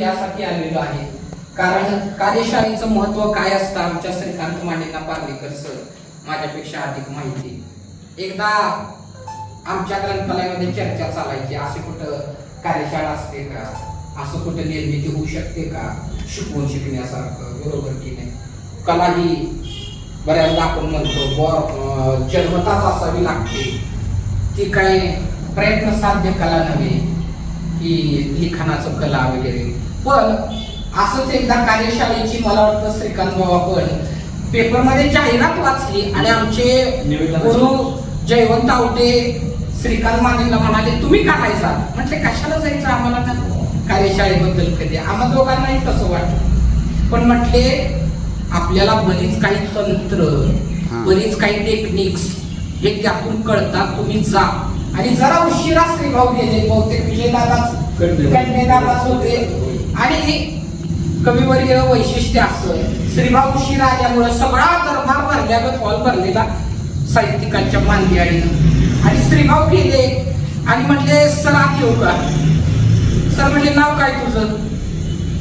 यासाठी आलेलो आहे. कारण कार्यशाळेचं महत्त्व काय असतं? आमच्या श्रीकांत मांडेंना पार्लेकर सर माझ्यापेक्षा अधिक माहिती. एकदा आमच्या ग्रंथालयामध्ये चर्चा चालायची असे कुठं कार्यशाळा असते का? असं कुठं निर्मिती होऊ शकते का? शिकवून शिकण्यासारखं बरोबर की नाही? कला ही बऱ्याचदा आपण म्हणतो ब जन्मताच असावी लागते. ती काही प्रयत्न साध्य कला नव्हे. की लिखाणाचं कला वगैरे. पण असंच एकदा कार्यशाळेची मला वाटतं श्रीकांत बाबा पण पेपरमध्ये जाहिरात वाचली आणि आमचे. गुरु जयवंत आवटे श्रीकांत मानेला म्हणाले तुम्ही का नाही जात? म्हटले कशाला जायचं आम्हाला ना कार्यशाळेबद्दल कधी? आम्हा दोघांनाही तसं वाटलं. पण म्हटले आपल्याला बरीच काही तंत्र. बरीच काही टेक्निक्स हे त्यातून कळतात तुम्ही जा. आणि जरा उशिरा श्रीभाऊ गेले बहुतेक विजयदादाच कन्येदादाच होते. आणि कविवर्य वैशिष्ट्य असं श्रीभाऊ उशिरा आल्यामुळे सगळा दरबार भरल्यागत हॉल भरलेला साहित्यिकांच्या मांदियाळीनं आणि श्रीभाऊ गेले. आणि म्हटले सर आत येऊ का? सर म्हटले नाव काय तुझं?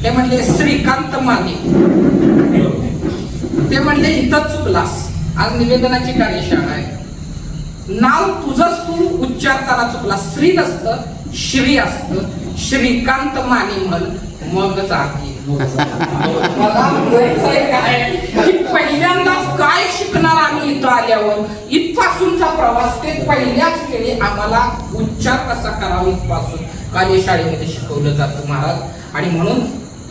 ते म्हणले श्रीकांत माने. ते म्हणले इथं चुकलास. आज निवेदनाची कार्यशाळा आहे. नाव तुझंच तू उच्चारताना चुकला. श्री नसतं श्री असतं. श्रीकांत माने म्हण मगच आहे मला म्हणायचंय काय? की पहिल्यांदाच काय शिकणार आम्ही इथं आल्यावर? इथपासूनचा प्रवास ते पहिल्याच वेळी आम्हाला उच्चार कसा करावा इथपासून? कार्यशाळेमध्ये शिकवलं जातं महाराज. आणि म्हणून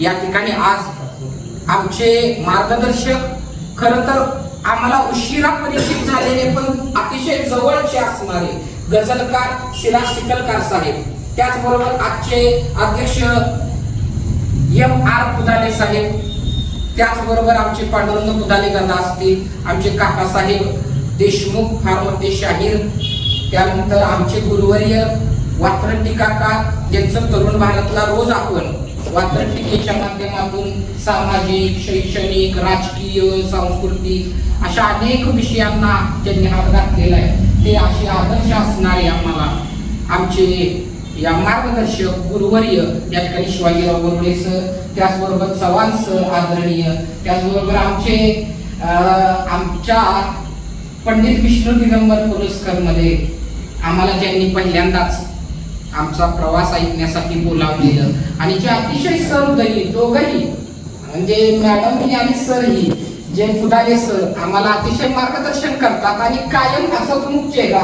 या ठिकाणी आज आमचे मार्गदर्शक खर तर आम्हाला उशिरा परिचित झालेले पण अतिशय जवळचे असणारे गझलकार सिराज शिकलकार साहेब. त्याचबरोबर आजचे अध्यक्ष एम आर कुदाले साहेब. त्याचबरोबर आमचे पांडुरंग कुदाले दादा असतील आमचे काकासाहेब देशमुख फार शाहीर त्यानंतर आमचे गुरुवर्य वात्रट्टी काका ज्यांचं तरुण भारतला रोज आपण वात्रटिकेच्या माध्यमातून सामाजिक शैक्षणिक राजकीय सांस्कृतिक अशा अनेक विषयांना ज्यांनी हात घातलेला आहे. ते असे आदर्श असणारे आम्हाला आमचे या मार्गदर्शक गुरुवर्य या ठिकाणी शिवाजीराव बोरडे सर त्याचबरोबर चव्हाण सर आदरणीय त्याचबरोबर आमचे आमच्या पंडित विष्णू दिगंबर पुरस्कारमध्ये आम्हाला ज्यांनी पहिल्यांदाच आमचा प्रवास ऐकण्यासाठी बोलावलेलं आणि जे अतिशय सरदयी दोघंही म्हणजे मॅडम आणि सर ही जे फुटाले सर आम्हाला अतिशय मार्गदर्शन करतात आणि कायम हसतमुख चेहरा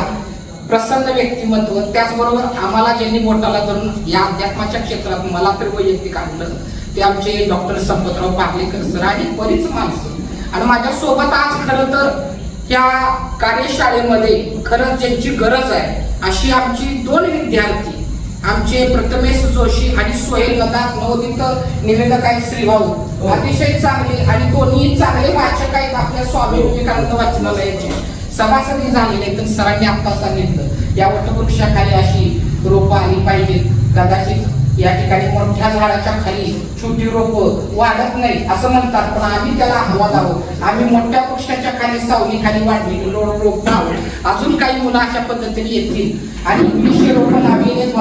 प्रसन्न व्यक्तिमत्व त्याचबरोबर आम्हाला ज्यांनी बोटाला धरून या अध्यात्माच्या क्षेत्रात मला तर वैयक्तिक आणलं ते आमचे डॉक्टर संपतराव पार्लेकर सर आणि बरीच माणसं. आणि माझ्या सोबत आज खरं तर त्या कार्यशाळेमध्ये खरंच ज्यांची गरज आहे अशी आमची दोन विद्यार्थी आमचे प्रथमेश जोशी आणि सोहेल लदाख नवोदित निवेदक आहेत श्रीभाऊ अतिशय चांगले आणि दोन्ही चांगले वाचक आहेत आपल्या स्वामी विवेकानंद वाचनालयाचे. सभासदी झालेले तर सरांनी आता सांगितलं या वटवृक्षाखाली अशी रोपं आली पाहिजेत. कदाचित या ठिकाणी मोठ्या झाडाच्या खाली छोटी रोपं वाढत नाही असं म्हणतात. पण आम्ही त्याला हवा आहोत. आम्ही मोठ्या वृक्षाच्या खाली सावली खाली वाढलेली रोप रोप आहोत. अजून काही मुलं अशा पद्धतीने येतील. आणि इंग्लिश रोपं लावलेले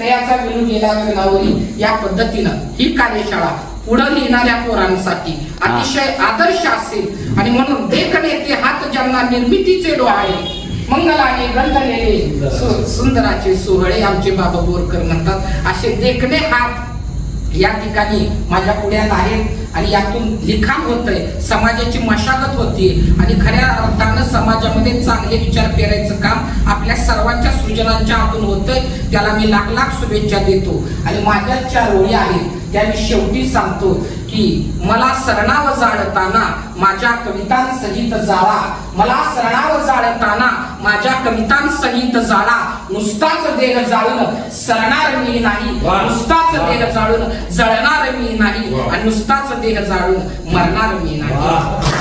तयाचा मिळून गेला विनावरी या पद्धतीनं. ही कार्यशाळा पुढे लिहिणाऱ्या पोरांसाठी अतिशय आदर्श असेल. आणि म्हणून देखणे ते हात ज्यांना निर्मितीचे डोळे मंगलाने गंधलेले सुंदराचे सोहळे आमचे बाबा बोरकर म्हणतात. असे देखणे हात या ठिकाणी माझ्या पुढ्यात आहेत आणि यातून लिखाण होतंय. समाजाची मशागत होती आणि खऱ्या अर्थानं समाजामध्ये चांगले विचार पेरायचं काम आपल्या सर्वांच्या सृजनांच्या हातून होतंय. त्याला मी लाख लाख शुभेच्छा देतो. आणि माझ्या चार ओळी आहेत. मी शेवटी सांगतो की मला सरणाव जाळताना माझ्या कवितांसहित जाळा मला सरणाव जाळताना माझ्या कवितांसहित जाळा नुसताच देह जाळून सरणार मी नाही. नुसताच. देह जाळून जळणार मी नाही. आणि नुसताच देह जाळून मरणार मी नाही.